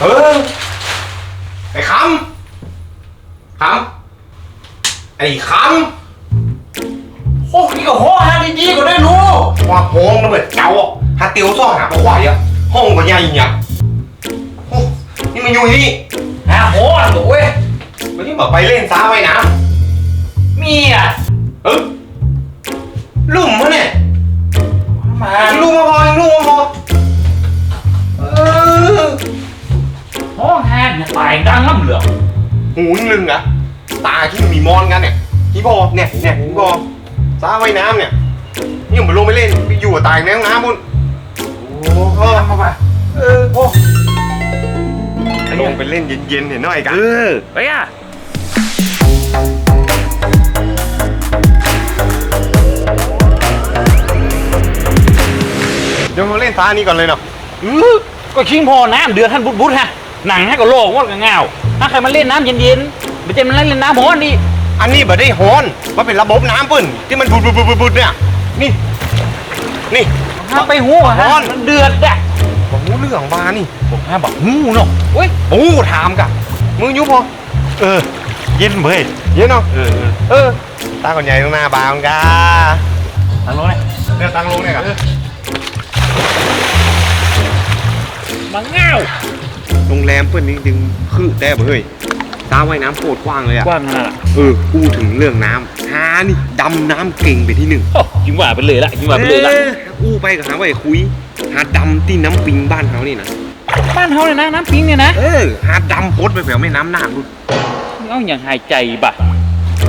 เออไอ้คำคำไอ้คำโอ้นี่ก็โหฮาดีๆก็ได้รู้ว่าโหงน่ะเว้นเจ้าอะฮาเตียวซ่องหาปลาไหวอะห้องก็ใหญ่เหญ่โอ้นี่มันอยู่ที่ฮะโหนหนูเว้ยวันนี้บอไปเล่นซ้าไว้นะเมียเออลุ่มมะเนี่ยมาลุ่มมาพอยังลุ่ หูยลึงอะตาที่มันมีมอนกันเนี่ยพี่บอเนี่ยเนี่ยพี่บอซ้าไว้น้ำเนี่ยนี่ผมลงไปเล่นไปอยู่กับตายในห้องน้ำบุญโอ้โหทำมาไปเออโอ้ลงไปเล่นเย็นๆเห็นหน่อยกันเออไปอะเดี๋ยวมาเล่นซ้านี้ก่อนเลยเนาะ อือก็ชิงพอน้ำเดือดท่านบุดบุดฮะหนังให้ก็โลกว่าก็เงา ถ้าใครมาเล่นน้ำเย็นๆไม่ใช่มันเล่นน้ำร้อนดิอันนี้บ่ได้ฮอนว่าเป็นระบบน้ำปุ่นที่มันบุดบุดบุดบุดเนี่ย นี่ นี่ถ้าไปหูฮะร้อนมันเดือดอะผมรู้เรื่องบานี่ผมห้าบอกหูเนาะเว้ยโอ้ถามกะมึงอยุบพอเออ เย็นเว้ยเย็นเนาะเออเออตาก่อนใหญ่ตรงหน้าบางกาทางโน้นเลยเดี๋ยวตังลงเนี่ยกะมาเงา โรงแรมเพื่อนนี่ดึงคือแต่บ่เฮ้ยตาว่ายน้ำโคตรกว้างเลยอะกว้างขนาดน่ะเออพูดถึงเรื่องน้ำหานี่ดำน้ำเก่งไปที่หนึ่งโอ้ยิงว่าไปเลยละยิงว่าไปเลยละอออู้ไปกับหาไว้คุย หาดำที่น้ำปิงบ้านเขานี่นะบ้านเฮาเนี่ยนะน้ำปิงเนี่ยนะเออหาดำพดไปแถวแม่น้ำน่านดูเอาอย่างหายใจบะ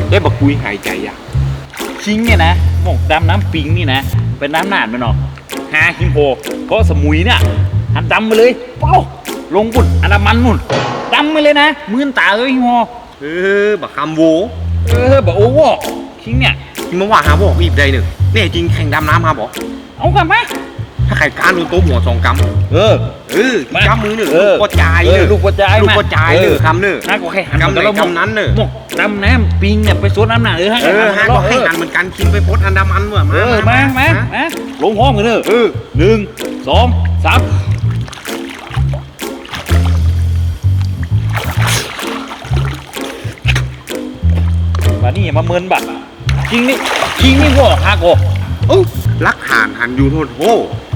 ได้บักคุยหายใจอะชิงเนี่ยนะหมกดำน้ำปิงนี่นะเป็นน้ำหนานไปเนาะหาคิมโพเพราะสมุยเนี่ยหันดำไปเลยเป้า ลงบุญอันดามันมุ่นดำไปเลยนะมือนตาเลยฮิมโพเออบักคำโวเออบอกโอ้โหชิงเนี่ยที่มาว่าหาบอกอีบได้หนึ่งแน่จริงแข่งดำน้ำมาบอกเอากลันไหมถ้าใครการโดนโต๊ะหัวสองกำเออเออมากำมือหนึ่งเออลูกกระจายเอเนออะลูกกระจายลูกมากระจายเนอะคำเนอะฮะก็ให้หันกำไหนแล้วกำนั้นเนอะหมกดำน้ำปิงเนี่ยไปสวนน้ำหนาเออฮะเออฮะก็ให้หันเหมือนกันกินไปพดอันดามันเมื่อเอมาอมามาฮะมาลงพร้อมกันเนอะเออหนึ่งสองสาม นนี้อย่ามาเมินบัตรจริงนี่จริงนี่หัวฮากโอโอ้ลักหานหันอยู่โทษโอ้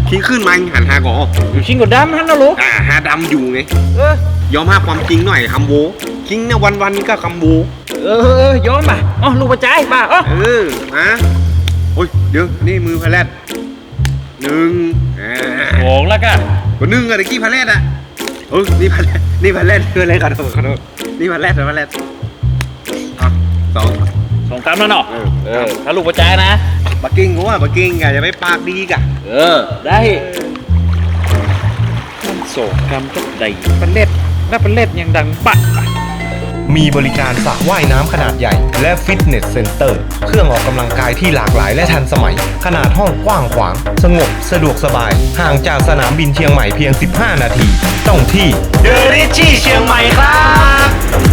คิงขึ้นมาหันหากออยู่ชิงกับดำฮันนะลูกอ่าหาดำอยู่ไงเออยอมรับความจริงหน่อยคำโวคิงเนี่ยวันวันๆก็คำโวเออเออยอมป่ะอ๋อลูกประจายป่ะอ๋อเออมาโอ้ยเดี๋ยวนี่มือพะแลดหนึ่งอ่าสองแล้วกันก็หนึ่งอะตะกี้พะแลดอะเออนี่พะแลดนี่พะแลดคืออะไรขอโทษขอโทษนี่พะแลดพะแลดอะ สองสองตามแล้วเนาะเออเออถ้าลูกประจายนะ บักกิ้งกูว่าบักกิ้งอะอย่าไปปากดีกะเออ ได้มันโศกกรรมตกใดเป็นเล็ดแล้วเป็นเล็ดยังดังปะมีบริการสระว่ายน้ำขนาดใหญ่ และฟิตเนสเซ็นเตอร์ เครื่องออกกำลังกายที่หลากหลายและทันสมัย ขนาดห้องกว้างขวาง สงบสะดวกสบาย ห่างจากสนามบินเชียงใหม่เพียง 15 นาที ต้องที่เดริชี่เชียงใหม่ครับ